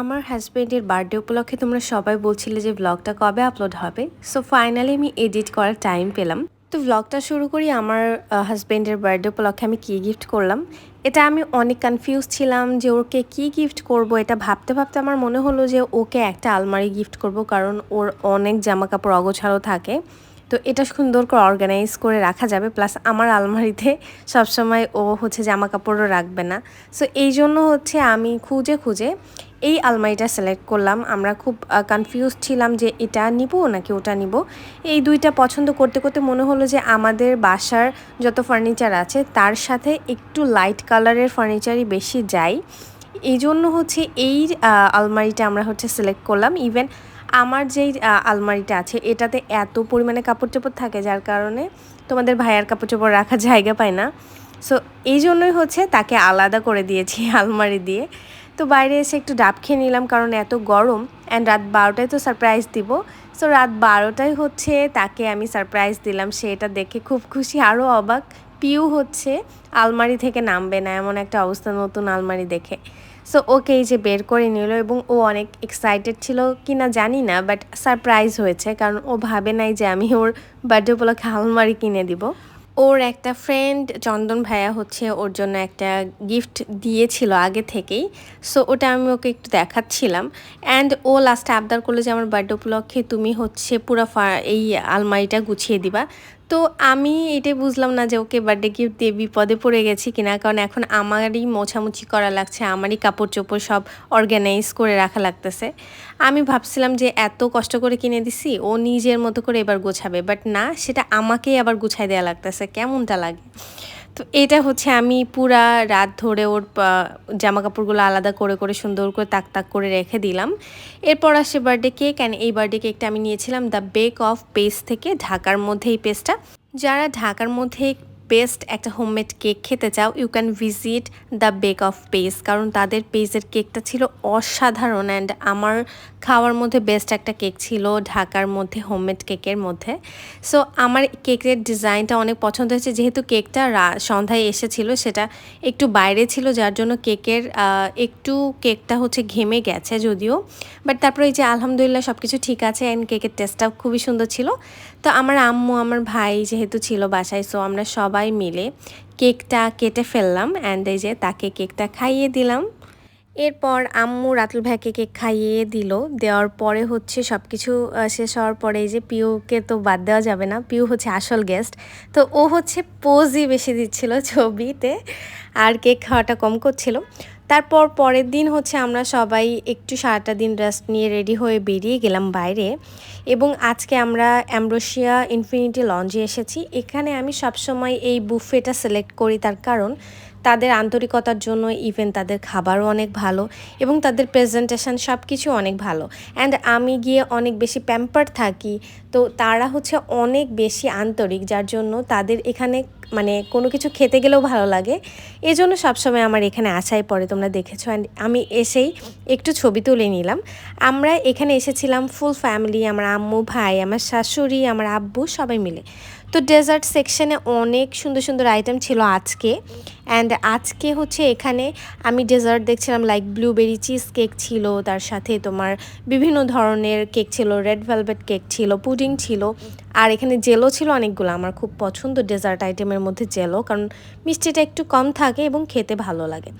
আমার হাজব্যান্ডের বার্থডে উপলক্ষে তোমরা সবাই বলছিলে যে ব্লগটা কবে আপলোড হবে। সো ফাইনালি আমি এডিট করার টাইম পেলাম। তো ব্লগটা শুরু করি আমার হাজব্যান্ডের বার্থডে উপলক্ষে আমি কী গিফট করলাম। এটা আমি অনেক কনফিউজ ছিলাম যে ওকে কী গিফট করব। এটা ভাবতে ভাবতে আমার মনে হলো যে ওকে একটা আলমারি গিফট করব কারণ ওর অনেক জামা কাপড় অগোছালো থাকে। তো এটা সুন্দর করে অর্গানাইজ করে রাখা যাবে। প্লাস আমার আলমারিতে সবসময় ও হচ্ছে জামা কাপড়ও রাখবে না। সো এই জন্য হচ্ছে আমি খুঁজে খুঁজে এই আলমারিটা সিলেক্ট করলাম। আমরা খুব কনফিউজ ছিলাম যে এটা নিব নাকি ওটা নিব। এই দুইটা পছন্দ করতে করতে মনে হলো যে আমাদের বাসার যত ফার্নিচার আছে, তার সাথে একটু লাইট কালারের ফার্নিচারই বেশি যায়। এই জন্য হচ্ছে এই আলমারিটা আমরা হচ্ছে সিলেক্ট করলাম। ইভেন আমার যেই আলমারিটা আছে, এটাতে এত পরিমাণে কাপড় চোপড় থাকে, যার কারণে তোমাদের ভাইয়ার কাপড় চোপড় রাখার জায়গা পায় না। সো এই জন্যই হচ্ছে তাকে আলাদা করে দিয়েছি আলমারি দিয়ে। তো বাইরে এসে একটু ডাব খেয়ে নিলাম কারণ এত গরম অ্যান্ড রাত বারোটায় তো সারপ্রাইজ দিব। সো রাত বারোটায় হচ্ছে তাকে আমি সারপ্রাইজ দিলাম। সে এটা দেখে খুব খুশি আরও অবাক। পিউ হচ্ছে, আলমারি থেকে নামবে না, এমন একটা অবস্থা নতুন আলমারি দেখে। সো ওকে এই যে বের করে নিল এবং ও অনেক এক্সাইটেড ছিল কি না জানি না বাট সারপ্রাইজ হয়েছে কারণ ও ভাবে নাই যে আমি ওর বার্থডে উপলক্ষে আলমারি কিনে দিব। ওর একটা ফ্রেন্ড চন্দন ভাইয়া হচ্ছে ওর জন্য একটা গিফট দিয়েছিল আগে থেকেই। সো ওটা আমি ওকে একটু দেখাচ্ছিলাম। অ্যান্ড ও লাস্টে আবদার করল যে, আমার বার্থডে উপলক্ষে তুমি হচ্ছে পুরো এই আলমারিটা গুছিয়ে দিবা। তো আমি এটাই বুঝলাম না যে, ওকে বার্থডে গিফট দিয়ে বিপদে পড়ে গেছি কিনা, কারণ এখন আমারই মোছামুছি করা লাগছে, আমারই কাপড় চোপড় সব অর্গানাইজ করে রাখা লাগতেছে। আমি ভাবছিলাম যে, এত কষ্ট করে কিনে দিছি, ও নিজের মতো করে এবার গোছাবে বাট না, সেটা আমাকেই আবার গুছাই দেওয়া লাগতেছে, কেমনটা লাগে? তো এটা হচ্ছে আমি পুরা রাত ধরে ওর জামা কাপড়গুলো আলাদা করে করে, সুন্দর করে তাক তাক করে রেখে দিলাম। এরপর আসে বার্থডে কেক অ্যান্ড এই বার্থডে কেকটা আমি নিয়েছিলাম দ্য বেক অফ পেস্ট থেকে ঢাকার মধ্যে এই পেস্টটা যারা ঢাকার মধ্যে বেস্ট একটা হোমমেড কেক খেতে চাও you can visit the bake of pace কারণ তাদের পেজের কেকটা ছিল অসাধারণ অ্যান্ড আমার খাওয়ার মধ্যে বেস্ট একটা কেক ছিল ঢাকার মধ্যে হোমমেড কেকের মধ্যে। সো আমার কেকের ডিজাইনটা অনেক পছন্দ হয়েছে, যেহেতু কেকটা সন্ধ্যায় এসেছিল, সেটা একটু বাইরে ছিল, যার জন্য কেকের একটু কেকটা হচ্ছে ঘেমে গেছে যদিও। বাট তারপরে এই যে আলহামদুলিল্লাহ সব কিছু ঠিক আছে অ্যান্ড কেকের টেস্টটাও খুবই সুন্দর ছিল। তো আমার আম্মু, আমার ভাই যেহেতু ছিল বাসায় সো আমরা সবাই মিলে কেকটা কেটে ফেললাম অ্যান্ড এই যে তাকে কেকটা খাইয়ে দিলাম। এরপর আম্মু রাতুল ভাইকে কেক খাইয়ে দিল। দেওয়ার পরে হচ্ছে সব কিছু শেষ হওয়ার পরে এই যে পিউকে তো বাদ দেওয়া যাবে না, পিউ হচ্ছে আসল গেস্ট তো ও হচ্ছে পোজই বেশি দিচ্ছিল ছবিতে, আর কেক খাওয়াটা কম করছিল। তারপর পরের দিন হচ্ছে আমরা সবাই একটু সারাটা দিন রেস্ট নিয়ে রেডি হয়ে বেরিয়ে গেলাম বাইরে এবং আজকে আমরা অ্যাম্ব্রোশিয়া ইনফিনিটি লঞ্চে এসেছি। এখানে আমি সবসময় এই বুফেটা সিলেক্ট করি তার কারণ তাদের আন্তরিকতার জন্য ইভেন তাদের খাবারও অনেক ভালো এবং তাদের প্রেজেন্টেশন সব কিছু অনেক ভালো। অ্যান্ড আমি গিয়ে অনেক বেশি প্যাম্পার থাকি, তো তারা হচ্ছে অনেক বেশি আন্তরিক, যার জন্য তাদের এখানে মানে কোনো কিছু খেতে গেলেও ভালো লাগে। এই জন্য সবসময় আমার এখানে আসাই পড়ে, তোমরা দেখেছ। অ্যান্ড আমি এসেই একটু ছবি তুলে নিলাম। আমরা এখানে এসেছিলাম ফুল ফ্যামিলি আমার আম্মু, ভাই, আমার শাশুড়ি, আমার আব্বু সবাই মিলে। তো ডেজার্ট সেকশনে অনেক সুন্দর সুন্দর আইটেম ছিল আজকে। অ্যান্ড আজকে হচ্ছে এখানে আমি ডেজার্ট দেখছিলাম লাইক ব্লুবেরি চিজ কেক ছিল, তার সাথে তোমার বিভিন্ন ধরনের কেক ছিল রেড ভেলভেট কেক ছিল পুডিং ছিল। আর এখানে জেলো ছিল অনেকগুলো, আমার খুব পছন্দ ডেজার্ট আইটেমের মধ্যে জেলো কারণ মিষ্টিটা একটু কম থাকে এবং খেতে ভালো লাগে।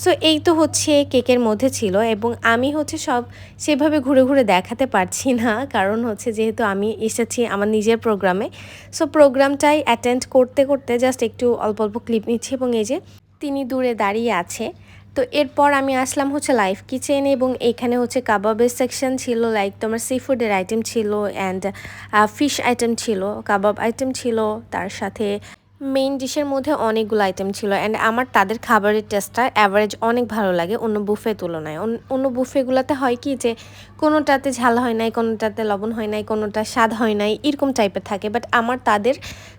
সো এই তো হচ্ছে কেকের মধ্যে ছিল এবং আমি হচ্ছে সব সেভাবে ঘুরে ঘুরে দেখাতে পারছি না। কারণ হচ্ছে যেহেতু আমি এসেছি আমার নিজের প্রোগ্রামে। সো প্রোগ্রামটাই অ্যাটেন্ড করতে করতে জাস্ট একটু অল্প অল্প ক্লিপ নিচ্ছি এবং এই যে তিনি দূরে দাঁড়িয়ে আছে। তো এরপর আমি আসলাম হচ্ছে লাইফ কিচেন এবং এখানে হচ্ছে কাবাবের সেকশন ছিল লাইক তোমার সি ফুডের আইটেম ছিল অ্যান্ড ফিশ আইটেম ছিল, কাবাব আইটেম ছিল, তার সাথে মেইন ডিশের মধ্যে অনেকগুলো আইটেম ছিল অ্যান্ড আমার তাদের খাবারের টেস্টটা অ্যাভারেজ অনেক ভালো লাগে অন্য বুফে তুলনায়। অন্য বুফেগুলোতে হয় কি যে, কোনোটাতে ঝাল হয় নাই, কোনোটাতে লবণ হয় নাই, কোনোটা স্বাদ হয় নাই, এরকম টাইপের থাকে। বাট আমার তাদের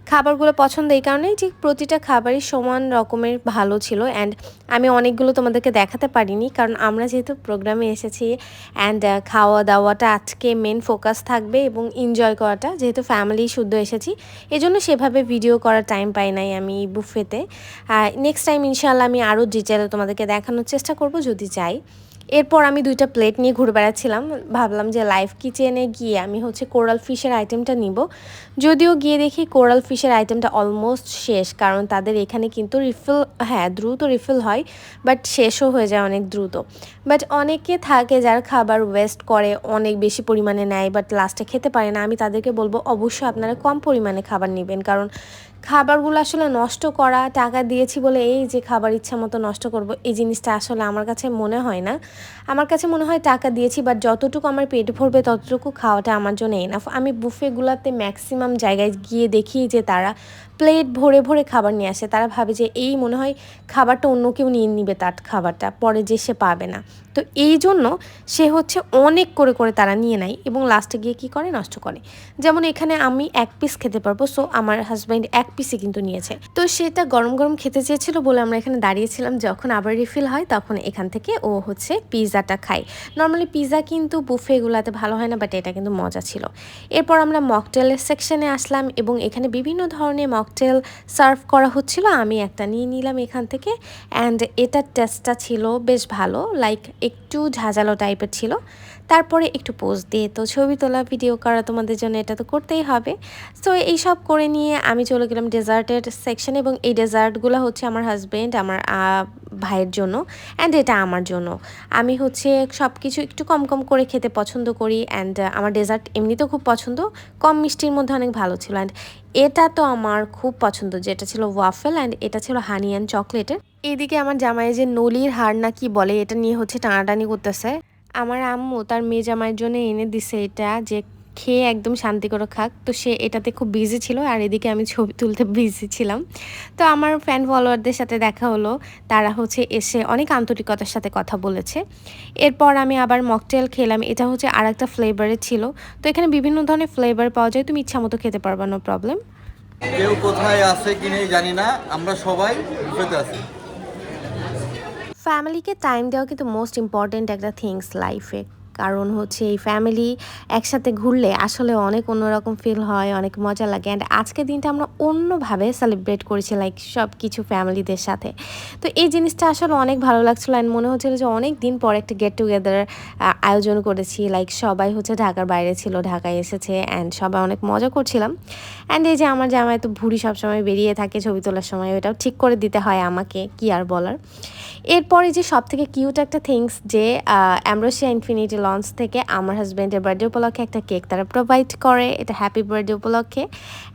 খাবারগুলো পছন্দ এই কারণেই যে, প্রতিটা খাবারই সমান রকমের ভালো ছিল অ্যান্ড আমি অনেকগুলো তোমাদেরকে দেখাতে পারিনি কারণ আমরা যেহেতু প্রোগ্রামে এসেছি অ্যান্ড খাওয়া দাওয়াটা আজকে মেন ফোকাস থাকবে এবং এনজয় করাটা, যেহেতু ফ্যামিলি শুদ্ধ এসেছি, এজন্য সেভাবে ভিডিও করার টাইম পাই নাই আমি বুফেতে। নেক্সট টাইম ইনশাল্লাহ আমি আরও ডিটেলে তোমাদেরকে দেখানোর চেষ্টা করব যদি চাই। এরপর আমি দুইটা প্লেট নিয়ে ঘুরে বেড়াচ্ছিলাম। ভাবলাম যে লাইফ কিচেনে গিয়ে আমি হচ্ছে কোরাল ফিশের আইটেমটা নিব। যদিও গিয়ে দেখি কোরাল ফিশের আইটেমটা অলমোস্ট শেষ, কারণ তাদের এখানে কিন্তু রিফিল হ্যাঁ দ্রুত রিফিল হয় বাট শেষও হয়ে যায় অনেক দ্রুত। বাট অনেকে থাকে যার খাবার ওয়েস্ট করে, অনেক বেশি পরিমাণে নেয় বাট লাস্টে খেতে পারে না। আমি তাদেরকে বলব, অবশ্যই আপনারা কম পরিমাণে খাবার নেবেন, কারণ খাবারগুলো আসলে নষ্ট করা, টাকা দিয়েছি বলে এই যে খাবার ইচ্ছা মতো নষ্ট করব, এই জিনিসটা আসলে আমার কাছে মনে হয় না। আমার কাছে মনে হয় টাকা দিয়েছি বাট যতটুকু আমার পেট ভরবে ততটুকু খাওয়াটা আমার জন্য এনাফ আমি বুফেগুলোতে ম্যাক্সিমাম জায়গায় গিয়ে দেখি যে তারা প্লেট ভরে ভরে খাবার নিয়ে আসে। তারা ভাবে যে এই মনে হয় খাবারটা অন্য কেউ নিয়ে নিবে তার খাবারটা, পরে যে সে পাবে না। তো এই জন্য সে হচ্ছে অনেক করে করে তারা নিয়ে নেয় এবং লাস্টে গিয়ে কি করে? নষ্ট করে। যেমন এখানে আমি এক পিস খেতে পারব সো আমার হাজব্যান্ড এক পিসই কিন্তু নিয়েছে। তো সেটা গরম গরম খেতে চেয়েছিল বলে আমরা এখানে দাঁড়িয়েছিলাম। যখন আবার রিফিল হয়, তখন এখান থেকে ও হচ্ছে পিৎজাটা খায়। নর্মালি পিৎজা কিন্তু বুফেগুলোতে ভালো হয় না বাট এটা কিন্তু মজা ছিল। এরপর আমরা মকটেলের সেকশনে আসলাম এবং এখানে বিভিন্ন ধরনের মকটেল সার্ভ করা হচ্ছিল। আমি একটা নিয়ে নিলাম এখান থেকে। অ্যান্ড এটার টেস্টটা ছিল বেশ ভালো লাইক একটু ঝাঁঝালো টাইপের ছিল। তারপরে একটু পোস্ট দিয়ে, তো ছবি তোলা ভিডিও করা তোমাদের জন্য এটা তো করতেই হবে। সো এইসব করে নিয়ে আমি চলে গেলাম ডেজার্টের সেকশন এবং এই ডেজার্টগুলো হচ্ছে আমার হাজব্যান্ড আমার ভাইয়ের জন্য অ্যান্ড এটা আমার জন্য। আমি হচ্ছে সব কিছু একটু কম কম করে খেতে পছন্দ করি অ্যান্ড আমার ডেজার্ট এমনিতেও খুব পছন্দ, কম মিষ্টির মধ্যে অনেক ভালো ছিল অ্যান্ড এটা তো আমার খুব পছন্দ যেটা ছিল ওয়াফেল অ্যান্ড এটা ছিল হানি অ্যান্ড চকলেটের এদিকে আমার জামাই যে নলির হার না কি বলে, এটা নিয়ে হচ্ছে টানাটানি করতেছে। আমার আম্মু তার মেয়ে জামাইয়ের জন্য এনে দিছে এটা যে খেয়ে একদম শান্তি করে খাক। তো সে এটাতে খুব বিজি ছিল আর এদিকে আমি ছবি তুলতে বিজি ছিলাম। তো আমার ফ্যান ফলোয়ারদের সাথে দেখা হলো। তারা হচ্ছে এসে অনেক আন্তরিকতার সাথে কথা বলেছে। এরপর আমি আবার মকটেল খেলাম। এটা হচ্ছে আর একটা ফ্লেভারের ছিল। তো এখানে বিভিন্ন ধরনের ফ্লেভার পাওয়া যায়। তুমি ইচ্ছা মতো খেতে পারবা নো প্রবলেম কেউ কোথায় আছে কি নেই জানি না। আমরা সবাই আছি। ফ্যামিলিকে টাইম দেওয়া কিন্তু মোস্ট ইম্পর্টেন্ট একটা থিংস লাইফে কারণ হচ্ছে এই ফ্যামিলি একসাথে ঘুরলে আসলে অনেক অন্যরকম ফিল হয়, অনেক মজা লাগে। অ্যান্ড আজকের দিনটা আমরা অন্যভাবে সেলিব্রেট করেছি লাইক সব কিছু ফ্যামিলিদের সাথে। তো এই জিনিসটা আসলে অনেক ভালো লাগছিল অ্যান্ড মনে হচ্ছিল যে অনেক দিন পর একটা গেট টুগেদার আয়োজন করেছি। লাইক সবাই হচ্ছে ঢাকার বাইরে ছিল, ঢাকায় এসেছে অ্যান্ড সবাই অনেক মজা করছিলাম। অ্যান্ড এই যে আমার জামাই তো ভুড়ি সবসময় বেরিয়ে থাকে ছবি তোলার সময় ওটাও ঠিক করে দিতে হয় আমাকে, কি আর বলার। এরপরে যে সব থেকে কিউট একটা থিংস যে অ্যামরোসিয়া ইনফিনিটি লঞ্চ থেকে আমার হাজব্যান্ডের বার্থডে উপলক্ষে একটা কেক তারা প্রোভাইড করে, এটা হ্যাপি বার্থডে উপলক্ষে।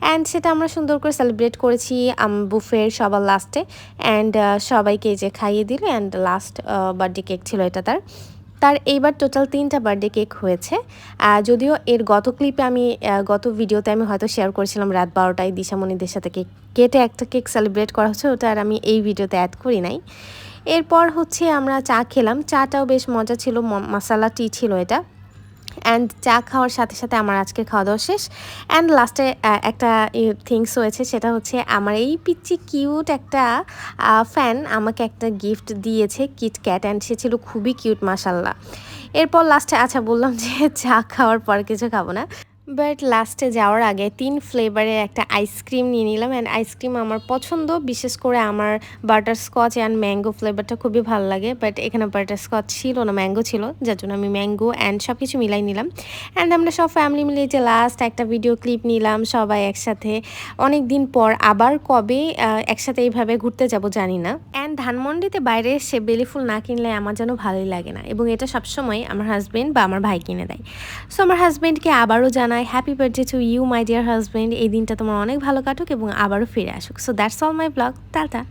অ্যান্ড সেটা আমরা সুন্দর করে সেলিব্রেট করেছি বুফের সবার লাস্টে অ্যান্ড সবাইকে যে খাইয়ে দিল অ্যান্ড লাস্ট বার্থডে কেক ছিল এটা তার। তার এইবার টোটাল তিনটা বার্থডে কেক হয়েছে। যদিও এর গত ক্লিপে আমি গত ভিডিওতে আমি হয়তো শেয়ার করেছিলাম, রাত বারোটায় দিশামণিদের সাথে কেক কেটে একটা কেক সেলিব্রেট করা হচ্ছে, ওটা আর আমি এই ভিডিওতে অ্যাড করি নাই। এরপর হচ্ছে আমরা চা খেলাম। চাটাও বেশ মজা ছিল মশালা টি ছিল এটা। অ্যান্ড চা খাওয়ার সাথে সাথে আমার আজকে খাওয়া দাওয়া শেষ অ্যান্ড লাস্টে একটা থিংস হয়েছে, সেটা হচ্ছে আমার এই পিচ্ছি কিউট একটা ফ্যান আমাকে একটা গিফট দিয়েছে কিটক্যাট অ্যান্ড সে ছিল খুবই কিউট মাসাল্লাহ এরপর লাস্টে আচ্ছা বললাম যে চা খাওয়ার পর কিছু খাব না। বাট লাস্টে যাওয়ার আগে তিন ফ্লেভারের একটা আইসক্রিম নিয়ে নিলাম অ্যান্ড আইসক্রিম আমার পছন্দ। বিশেষ করে আমার বাটার স্কচ অ্যান্ড ম্যাঙ্গো ফ্লেভারটা খুবই ভালো লাগে বাট এখানে বাটার স্কচ ছিল না ম্যাঙ্গো ছিল, যার জন্য আমি ম্যাঙ্গো অ্যান্ড সব কিছু মিলাই নিলাম। অ্যান্ড আমরা সব ফ্যামিলি মিলে যে লাস্ট একটা ভিডিও ক্লিপ নিলাম, সবাই একসাথে। অনেক দিন পর আবার কবে একসাথে এইভাবে ঘুরতে যাব জানি না। অ্যান্ড ধানমন্ডিতে বাইরে এসে বেলি ফুল না কিনলে আমার যেন ভালোই লাগে না। এবং এটা সবসময় আমার হাজব্যান্ড বা আমার ভাই কিনে দেয়। সো আমার হাজব্যান্ডকে আবারও জানাই happy birthday to you, my dear husband এই দিনটা তোমার অনেক ভালো কাটুক এবং আবারও ফিরে আসুক। So that's all my blog. Tata.